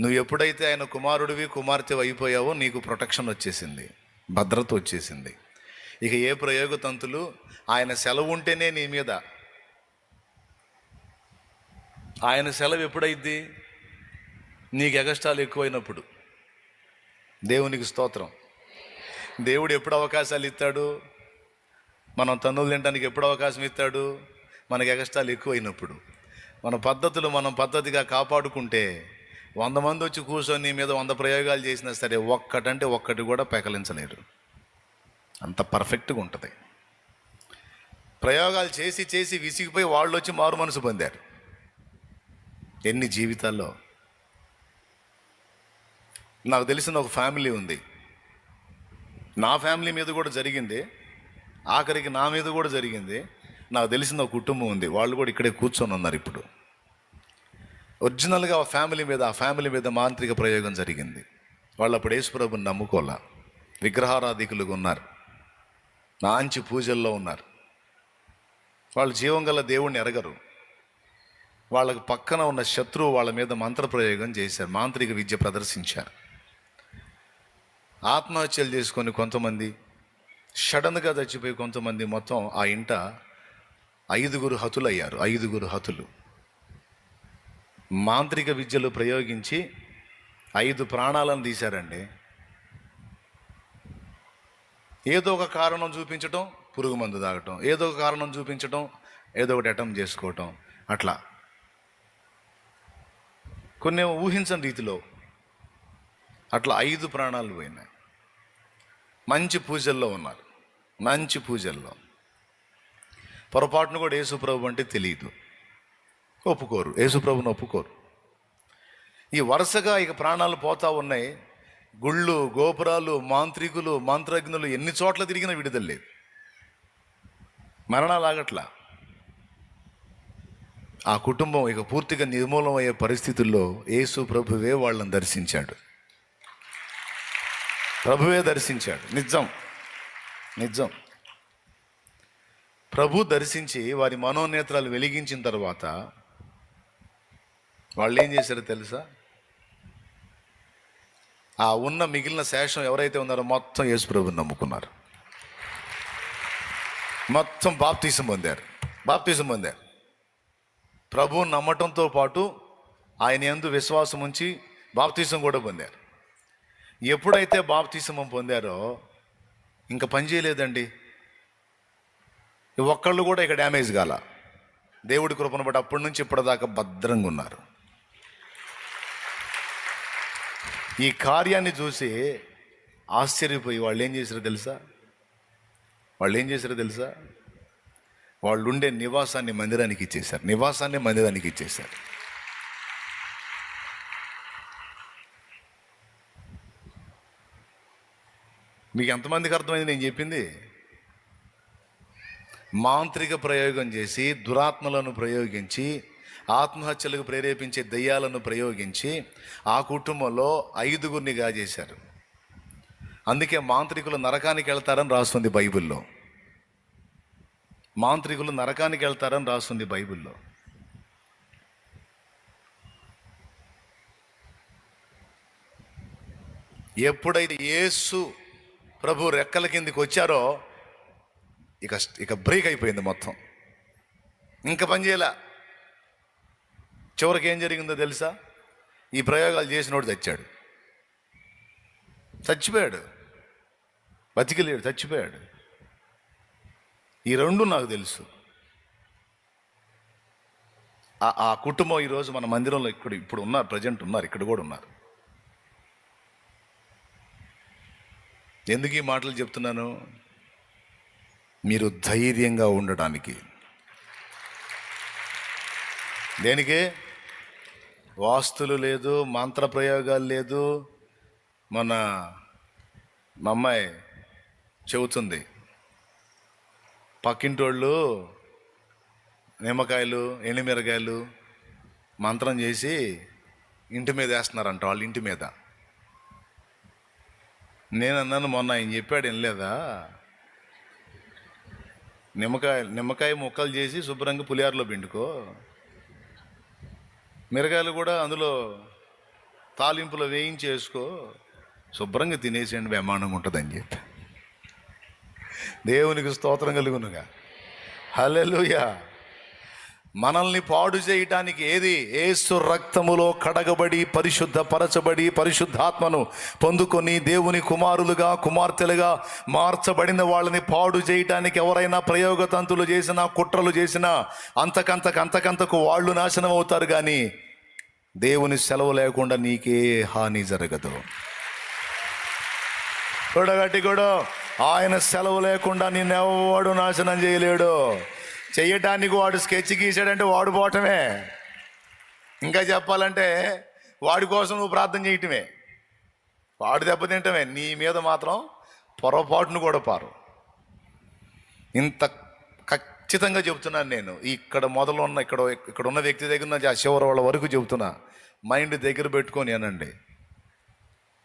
నువ్వు ఎప్పుడైతే ఆయన కుమారుడివి కుమార్తె అయిపోయావో నీకు ప్రొటెక్షన్ వచ్చేసింది భద్రత వచ్చేసింది. ఇక ఏ ప్రయోగ తంతులు ఆయన సెలవు ఉంటేనే నీ మీద. ఆయన సెలవు ఎప్పుడైద్ది? నీకు ఎగస్టాలు ఎక్కువైనప్పుడు. దేవునికి స్తోత్రం. దేవుడు ఎప్పుడు అవకాశాలు ఇస్తాడు? మనం తన్నులు తినడానికి ఎప్పుడు అవకాశం ఇస్తాడు? మనకి ఎగస్టాలు ఎక్కువైనప్పుడు. మన పద్ధతులు మనం పద్ధతిగా కాపాడుకుంటే వంద మంది వచ్చి కూర్చొని నీ మీద వంద ప్రయోగాలు చేసినా సరే ఒక్కటంటే ఒక్కటి కూడా పెకలించలేరు. అంత పర్ఫెక్ట్గా ఉంటుంది. ప్రయోగాలు చేసి చేసి విసిగిపోయి వాళ్ళు వచ్చి మారు మనసు పొందారు. ఎన్ని జీవితాల్లో? నాకు తెలిసిన ఒక ఫ్యామిలీ ఉంది. నా ఫ్యామిలీ మీద కూడా జరిగింది. ఆఖరికి నా మీద కూడా జరిగింది. నాకు తెలిసిన ఒక కుటుంబం ఉంది. వాళ్ళు కూడా ఇక్కడే కూర్చొని ఉన్నారు ఇప్పుడు. ఒరిజినల్గా ఆ ఫ్యామిలీ మీద ఆ ఫ్యామిలీ మీద మాంత్రిక ప్రయోగం జరిగింది. వాళ్ళు అప్పుడు యేసుప్రభుని నమ్ముకోలే విగ్రహారాధికులుగా ఉన్నారు. నాంచి పూజల్లో ఉన్నారు. వాళ్ళు జీవం గల దేవుణ్ణి ఎరగరు. వాళ్ళకి పక్కన ఉన్న శత్రువు వాళ్ళ మీద మంత్రప్రయోగం చేశారు మాంత్రిక విద్య ప్రదర్శించారు. ఆత్మహత్యలు చేసుకొని కొంతమంది సడన్గా చచ్చిపోయి కొంతమంది మొత్తం ఆ ఇంట ఐదుగురు హతులయ్యారు ఐదుగురు హతులు. మాంత్రిక విద్యలు ప్రయోగించి ఐదు ప్రాణాలను తీశారండి. ఏదో ఒక కారణం చూపించటం పురుగు మందు తాగటం. ఏదో ఒక కారణం చూపించటం ఏదో ఒకటి అటెంప్ట్ చేసుకోవటం. అట్లా. కొన్ని ఊహించని రీతిలో అట్లా ఐదు ప్రాణాలు పోయినాయి. మంచి పూజల్లో ఉన్నారు. మంచి పూజల్లో. పొరపాటును కూడా యేసుప్రభు అంటే తెలియదు. ఒప్పుకోరు. యేసుప్రభుని ఒప్పుకోరు. ఈ వరుసగా ఇక ప్రాణాలు పోతా ఉన్నాయి. గుళ్ళు గోపురాలు మాంత్రికులు మంత్రజ్ఞులు ఎన్ని చోట్ల తిరిగినా విడుదల లేదు. మరణాలు ఆగట్లా. ఆ కుటుంబం ఇక పూర్తిగా నిర్మూలం అయ్యే పరిస్థితుల్లో యేసు ప్రభువే వాళ్ళని దర్శించాడు. ప్రభువే దర్శించాడు. నిజం. నిజం. ప్రభు దర్శించి వారి మనోనేత్రాలు వెలిగించిన తర్వాత వాళ్ళు ఏం చేశారో తెలుసా? ఆ ఉన్న మిగిలిన శేషం ఎవరైతే ఉన్నారో మొత్తం యేసుప్రభుని నమ్ముకున్నారు. మొత్తం బాప్తీసం పొందారు. బాప్తీసం పొందారు. ప్రభు నమ్మటంతో పాటు ఆయన ఎందు విశ్వాసం ఉంచి బాప్తీసం కూడా పొందారు. ఎప్పుడైతే బాప్తీసం పొందారో ఇంకా పని చేయలేదండి. ఒక్కళ్ళు కూడా ఇక డ్యామేజ్ కాల. దేవుడి కృపను బట్టి అప్పటి నుంచి ఇప్పటిదాకా భద్రంగా ఉన్నారు. ఈ కార్యాన్ని చూసి ఆశ్చర్యపోయి వాళ్ళు ఏం చేశారో తెలుసా? వాళ్ళు ఏం చేశారో తెలుసా? వాళ్ళు ఉండే నివాసాన్ని మందిరానికి ఇచ్చేశారు. నివాసాన్ని మందిరానికి ఇచ్చేశారు. మీకు ఎంతమందికి అర్థమైంది నేను చెప్పింది? మాంత్రిక ప్రయోగం చేసి దురాత్మలను ప్రయోగించి ఆత్మహత్యలకు ప్రేరేపించే దయ్యాలను ప్రయోగించి ఆ కుటుంబంలో ఐదుగురిని గాజేశారు. అందుకే మాంత్రికులు నరకానికి వెళ్తారని రాస్తుంది బైబిల్లో. మాంత్రికులు నరకానికి వెళ్తారని రాస్తుంది బైబిల్లో. ఎప్పుడైతే యేసు ప్రభు రెక్కల కిందికి వచ్చారో ఇక ఇక బ్రేక్ అయిపోయింది మొత్తం. ఇంకా పని చేయలే? చివరికి ఏం జరిగిందో తెలుసా? ఈ ప్రయోగాలు చేసినోడు చచ్చాడు. చచ్చిపోయాడు. బతికిలేడు చచ్చిపోయాడు. ఈ రెండు నాకు తెలుసు. ఆ- ఆ కుటుంబం ఈరోజు మన మందిరంలో ఇక్కడ ఇప్పుడు ఉన్నారు ప్రజెంట్ ఉన్నారు ఇక్కడ కూడా ఉన్నారు. ఎందుకు ఈ మాటలు చెప్తున్నాను? మీరు ధైర్యంగా ఉండటానికి దేనికి? వాస్తులు లేదు మంత్ర ప్రయోగాలు లేదు. మన మా అమ్మాయి చెబుతుంది పక్కింటోళ్ళు నిమ్మకాయలు ఎండుమిరకాయలు మంత్రం చేసి ఇంటి మీద వేస్తున్నారంట వాళ్ళ ఇంటి మీద. నేను అన్నాను మొన్న ఆయన చెప్పాడు వినలేదా? నిమ్మకాయ నిమ్మకాయ ముక్కలు చేసి శుభ్రంగా పులిహారలో పిండుకో. మిరగాయలు కూడా అందులో తాలింపులో వేయించేసుకో శుభ్రంగా తినేసేయండి బ్రహ్మాండంగా ఉంటుందని చెప్పి. దేవునికి స్తోత్రం కలుగునుగా. హల్లెలూయా. మనల్ని పాడు చేయటానికి ఏది? ఏసు రక్తములో కడగబడి పరిశుద్ధపరచబడి పరిశుద్ధాత్మను పొందుకొని దేవుని కుమారులుగా కుమార్తెలుగా మార్చబడిన వాళ్ళని పాడు చేయటానికి ఎవరైనా ప్రయోగతంతులు చేసినా కుట్రలు చేసినా అంతకంతకు అంతకంతకు వాళ్ళు నాశనం అవుతారు కానీ దేవుని సెలవు లేకుండా నీకే హాని జరగదు. చూడగట్టి కూడా ఆయన సెలవు లేకుండా నిన్నెవడు నాశనం చేయలేడు. చేయటానికి వాడు స్కెచ్ గీసాడంటే వాడు పోవటమే. ఇంకా చెప్పాలంటే వాడి కోసం నువ్వు ప్రార్థన చేయటమే. వాడు దెబ్బతింటమే నీ మీద మాత్రం పొరపాటును కూడా పారు. ఇంత ఖచ్చితంగా చెబుతున్నాను నేను. ఇక్కడ మొదలు ఉన్న ఇక్కడ ఇక్కడ ఉన్న వ్యక్తి దగ్గర నుంచి ఆ చివరి వాళ్ళ వరకు చెబుతున్నా. మైండ్ దగ్గర పెట్టుకొని అనండి.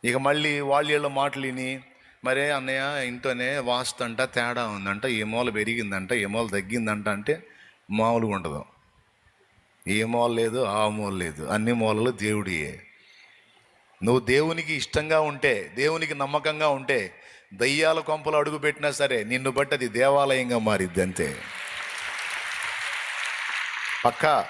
ఇక మళ్ళీ వాళ్ళు వీళ్ళ మాటలు విని మరే అన్నయ్య ఇంట్లోనే వాస్తు అంట తేడా ఉందంట ఏ మూల పెరిగిందంట ఏ మూల తగ్గిందంట అంటే మామూలుగా ఉండదు. ఏ మూల లేదు ఆ మూల లేదు. అన్ని మూలలు దేవుడియే. నువ్వు దేవునికి ఇష్టంగా ఉంటే దేవునికి నమ్మకంగా ఉంటే దయ్యాల కొంపలు అడుగు పెట్టినా సరే నిన్ను బట్టి అది దేవాలయంగా మారిద్ది అంతే. పక్కా?